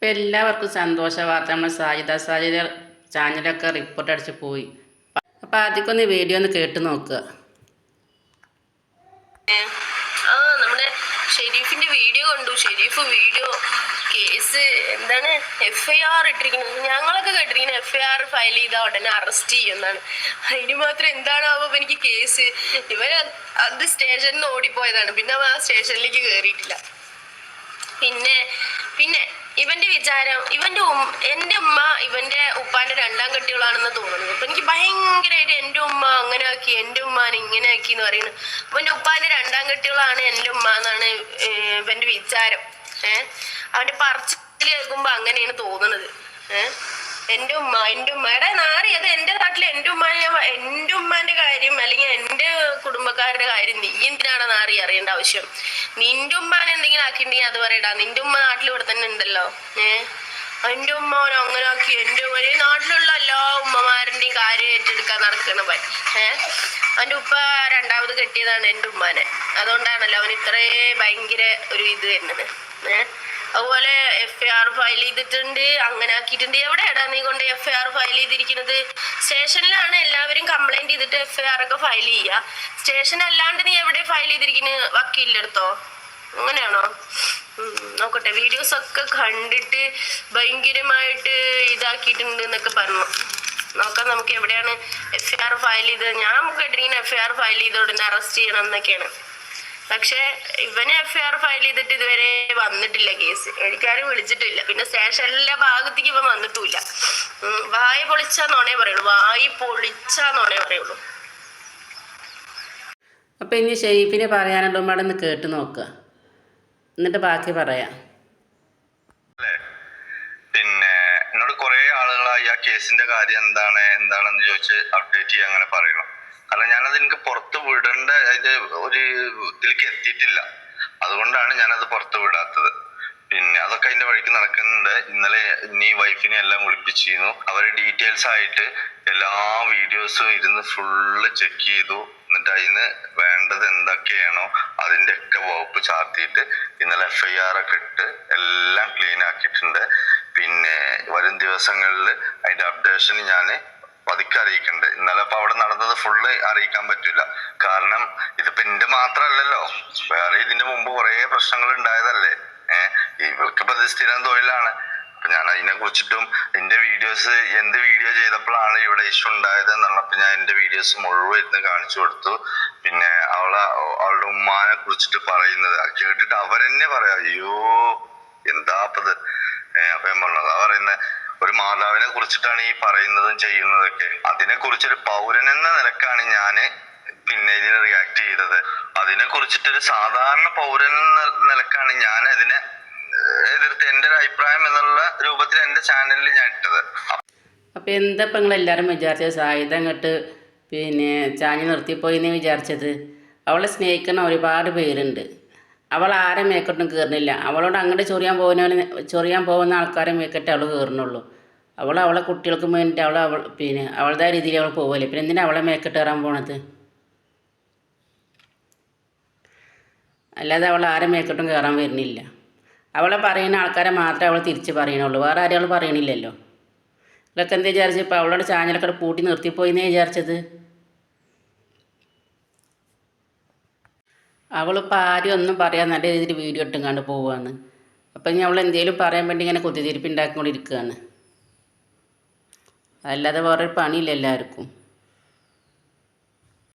ഇപ്പം എല്ലാവർക്കും സന്തോഷ വാർത്ത. നമ്മൾ സാജിത സാജിത ചാനലൊക്കെ റിപ്പോർട്ട് അടിച്ച് പോയി. അപ്പം ആദ്യമൊക്കെ വീഡിയോ ഒന്ന് കേട്ട് നോക്കുക നമ്മുടെ ഷെരീഫിന്റെ വീഡിയോ കണ്ടു. ഷെരീഫ് വീഡിയോ കേസ് എന്താണ് എഫ് ഇട്ടിരിക്കുന്നത്. ഞങ്ങളൊക്കെ കേട്ടിരിക്കുന്നത് എഫ് ഐ ആർ ഫയൽ ചെയ്ത ഉടനെ അറസ്റ്റ് ചെയ്യുന്നതാണ് അതിന് മാത്രം എന്താണാവോ എനിക്ക് കേസ് ഇവർ അത് സ്റ്റേഷനിൽ നിന്ന് ഓടിപ്പോയതാണ്. പിന്നെ ആ സ്റ്റേഷനിലേക്ക് കയറിയിട്ടില്ല പിന്നെ പിന്നെ ഇവന്റെ വിചാരം ഇവന്റെ എന്റെ ഉമ്മ ഇവന്റെ ഉപ്പാന്റെ രണ്ടാം കെട്ടികളാണെന്ന് തോന്നുന്നത് അപ്പൊ എനിക്ക് ഭയങ്കരമായിട്ട് എന്റെ ഉമ്മ അങ്ങനെ ആക്കി എന്റെ ഉമ്മാനെ ഇങ്ങനെ ആക്കി എന്ന് പറയുന്നത് ഇവന്റെ ഉപ്പാന്റെ രണ്ടാം കെട്ടികളാണ് എന്റെ ഉമ്മ എന്നാണ് ഇവന്റെ വിചാരം. ഏഹ് അവന്റെ പറച്ചിൽ കേൾക്കുമ്പോ അങ്ങനെയാണ് തോന്നുന്നത്. ഏഹ് എന്റെ ഉമ്മ എന്റെ ഉമ്മയുടെ നാറി അത് എന്റെ നാട്ടിൽ എന്റെ ഉമ്മാനെ ഞാൻ ഉമ്മാന്റെ കാര്യം അല്ലെങ്കിൽ എന്റെ കുടുംബക്കാരുടെ കാര്യം നീ എന്തിനാണ് നാറി അറിയേണ്ട ആവശ്യം? നിന്റെ ഉമ്മാനെ എന്തെങ്കിലും ആക്കിണ്ടെങ്കിൽ അത് പറയടാ. നിന്റെ ഉമ്മ നാട്ടിൽ ഇവിടെ തന്നെ ഉണ്ടല്ലോ. ഏഹ് എന്റെ ഉമ്മ അവനെ അങ്ങനെ ആക്കി. എന്റെ ഉമ്മ നാട്ടിലുള്ള എല്ലാ ഉമ്മമാരുടെയും കാര്യം ഏറ്റെടുക്കാൻ നടക്കണ പറ്റി ഏഹ് അവന്റെ ഉപ്പ രണ്ടാമത് കെട്ടിയതാണ് എന്റെ ഉമ്മാനെ. അതുകൊണ്ടാണല്ലോ അവൻ ഇത്രേ ഭയങ്കര ഒരു ഇത് വരുന്നത്. ഏഹ് അതുപോലെ എഫ് ഐ ആർ ഫയൽ ചെയ്തിട്ടുണ്ട്. അങ്ങനെ ആക്കിയിട്ടുണ്ട്. എവിടെയാടാ നീ കൊണ്ട് എഫ് ഐ ആർ ഫയൽ ചെയ്തിരിക്കുന്നത്? സ്റ്റേഷനിലാണ് എല്ലാവരും കംപ്ലൈന്റ് ചെയ്തിട്ട് എഫ് ഐ ആർ ഒക്കെ ഫയൽ ചെയ്യുക. സ്റ്റേഷൻ അല്ലാണ്ട് നീ എവിടെ ഫയൽ ചെയ്തിരിക്കുന്നത് വക്കീലെടുത്തോ അങ്ങനെയാണോ? നോക്കട്ടെ. വീഡിയോസ് ഒക്കെ കണ്ടിട്ട് ഭയങ്കരമായിട്ട് ഇതാക്കിയിട്ടുണ്ട് എന്നൊക്കെ പറഞ്ഞു. നോക്കാം നമുക്ക് എവിടെയാണ് എഫ് ഐ ആർ ഫയൽ ചെയ്തത്. ഞാൻ കേട്ടിരിക്കുന്നത് എഫ് ഐ ആർ ഫയൽ ചെയ്ത ഉടനെ അറസ്റ്റ് ചെയ്യണം എന്നൊക്കെയാണ്. പക്ഷെ ഇവന് എഫ്ഐആർ ഫയൽ ചെയ്തിട്ട് ഇതുവരെ വന്നിട്ടില്ല കേസ് എനിക്കാരും വിളിച്ചിട്ടില്ല. പിന്നെ സ്റ്റേഷനിലെ ഭാഗത്തേക്ക് ഇവൻ വന്നിട്ടുമില്ല. വായി പൊളിച്ചാന്നോണേ പറയുള്ളൂ. വായി പൊളിച്ചാന്നോണേ പറയുള്ളൂ. അപ്പം ഇനി ഷെയ്ഫിനെ പറയാനുണ്ടോ? മാഡം ഒന്ന് കേട്ട് നോക്കുക എന്നിട്ട് ബാക്കി പറയാം. പിന്നെ എന്നോട് കുറേ ആളുകളായി ആ കേസിന്റെ കാര്യം എന്താണ് എന്താണെന്ന് ചോദിച്ച് അപ്ഡേറ്റ് ചെയ്യാൻ അങ്ങനെ പറയണം കാരണം ഞാനത് എനിക്ക് പുറത്ത് വിടേണ്ട അതിന്റെ ഒരു ഇതിലേക്ക് എത്തിയിട്ടില്ല. അതുകൊണ്ടാണ് ഞാനത് പുറത്ത് വിടാത്തത്. പിന്നെ അതൊക്കെ അതിന്റെ വഴിക്ക് നടക്കുന്നുണ്ട്. ഇന്നലെ നീ വൈഫിനെ എല്ലാം വിളിപ്പിച്ചിരുന്നു. അവർ ഡീറ്റെയിൽസ് ആയിട്ട് എല്ലാ വീഡിയോസും ഇരുന്ന് ഫുള്ള് ചെക്ക് ചെയ്തു. എന്നിട്ട് അതിന് വേണ്ടത് എന്തൊക്കെയാണോ അതിന്റെ ഒക്കെ വകുപ്പ് ചാർത്തിയിട്ട് ഇന്നലെ എഫ് ഐ ആർ ഒക്കെ ഇട്ട് എല്ലാം ക്ലീൻ ആക്കിയിട്ടുണ്ട്. പിന്നെ വരും ദിവസങ്ങളിൽ അതിന്റെ അപ്ഡേഷൻ ഞാൻ പതുക്കെ അറിയിക്കണ്ട് ഇന്നലെ അപ്പൊ അവിടെ നടന്നത് ഫുള്ള് അറിയിക്കാൻ പറ്റൂല. കാരണം ഇതിപ്പോ എന്റെ മാത്രല്ലല്ലോ. വേറെ ഇതിന്റെ മുമ്പ് കുറെ പ്രശ്നങ്ങൾ ഉണ്ടായതല്ലേ ഏഹ് ഇവർക്കിപ്പോ ഇത് സ്ഥിരം തൊഴിലാണ്. അപ്പൊ ഞാൻ അതിനെ കുറിച്ചിട്ടും എന്റെ വീഡിയോസ് എന്ത് വീഡിയോ ചെയ്തപ്പോഴാണ് ഇവിടെ ഇഷ്യൂ ഉണ്ടായത് എന്നുള്ളപ്പോ ഞാൻ എന്റെ വീഡിയോസ് മുഴുവൻ ഇരുന്ന് കാണിച്ചു കൊടുത്തു. പിന്നെ അവളെ അവളുടെ ഉമ്മാനെ കുറിച്ചിട്ട് പറയുന്നത്. കേട്ടിട്ട് അവരെന്നെ പറയാ അയ്യോ എന്താപ്പത്? അപ്പൊ ഞാൻ പറഞ്ഞത് പറയുന്നത് ഒരു മാതാവിനെ കുറിച്ചിട്ടാണ് ഈ പറയുന്നതും ചെയ്യുന്നതൊക്കെ. അതിനെ കുറിച്ചൊരു പൗരൻ എന്ന നിലക്കാണ് ഞാൻ പിന്നെ ഇതിനെ റിയാക്ട് ചെയ്തത്. അതിനെ കുറിച്ചിട്ടൊരു സാധാരണ പൗരൻ എന്ന നിലക്കാണ് ഞാൻ അതിനെ എതിർത്ത് എന്റെ ഒരു അഭിപ്രായം എന്നുള്ള രൂപത്തിൽ എന്റെ ചാനലിൽ ഞാൻ ഇട്ടത്. അപ്പോൾ എന്താ ഇപ്പം നിങ്ങളെല്ലാവരും വിചാരിച്ചത്? സായുധം അങ്ങോട്ട് പിന്നെ ചാഞ്ഞ് നിർത്തിപ്പോയി എന്ന് വിചാരിച്ചത്? അവളെ സ്നേഹിക്കുന്ന ഒരുപാട് പേരുണ്ട്. അവൾ ആരെ മേക്കെട്ടും കയറുന്നില്ല അവളോട് അങ്ങോട്ട് ചൊറിയാൻ പോകുന്ന ചൊറിയാൻ പോകുന്ന ആൾക്കാരെ മേക്കട്ടേ അവൾ കയറുന്നുള്ളൂ അവൾ അവളെ കുട്ടികൾക്ക് വേണ്ടിയിട്ട് അവൾ അവൾ പിന്നെ അവളുടെ രീതിയിൽ അവൾ പോകല്ലേ പിന്നെ എന്തിനാ അവളെ മേക്കെട്ട് കയറാൻ പോണത്? അല്ലാതെ അവൾ ആരെ മേക്കെട്ടും കയറാൻ വരുന്നില്ല. അവളെ പറയുന്ന ആൾക്കാരെ മാത്രമേ അവൾ തിരിച്ച് പറയണുള്ളൂ. വേറെ ആരും അവൾ പറയണില്ലല്ലോ. ഇതൊക്കെ എന്താ വിചാരിച്ചത് ഇപ്പോൾ അവളോട് ചാനലൊക്കെ പൂട്ടി നിർത്തിപ്പോയിന്നേ വിചാരിച്ചത്? അവളിപ്പോൾ ആരും ഒന്നും പറയാൻ നല്ല രീതിയിൽ വീഡിയോ ഇട്ടും കണ്ട് പോവുകയാണ് അപ്പം ഇനി അവൾ എന്തെങ്കിലും പറയാൻ വേണ്ടി ഇങ്ങനെ കുത്തിത്തിരിപ്പ് ഉണ്ടാക്കിക്കൊണ്ടിരിക്കുകയാണ് അല്ലാതെ വേറൊരു പണിയില്ല എല്ലാവർക്കും.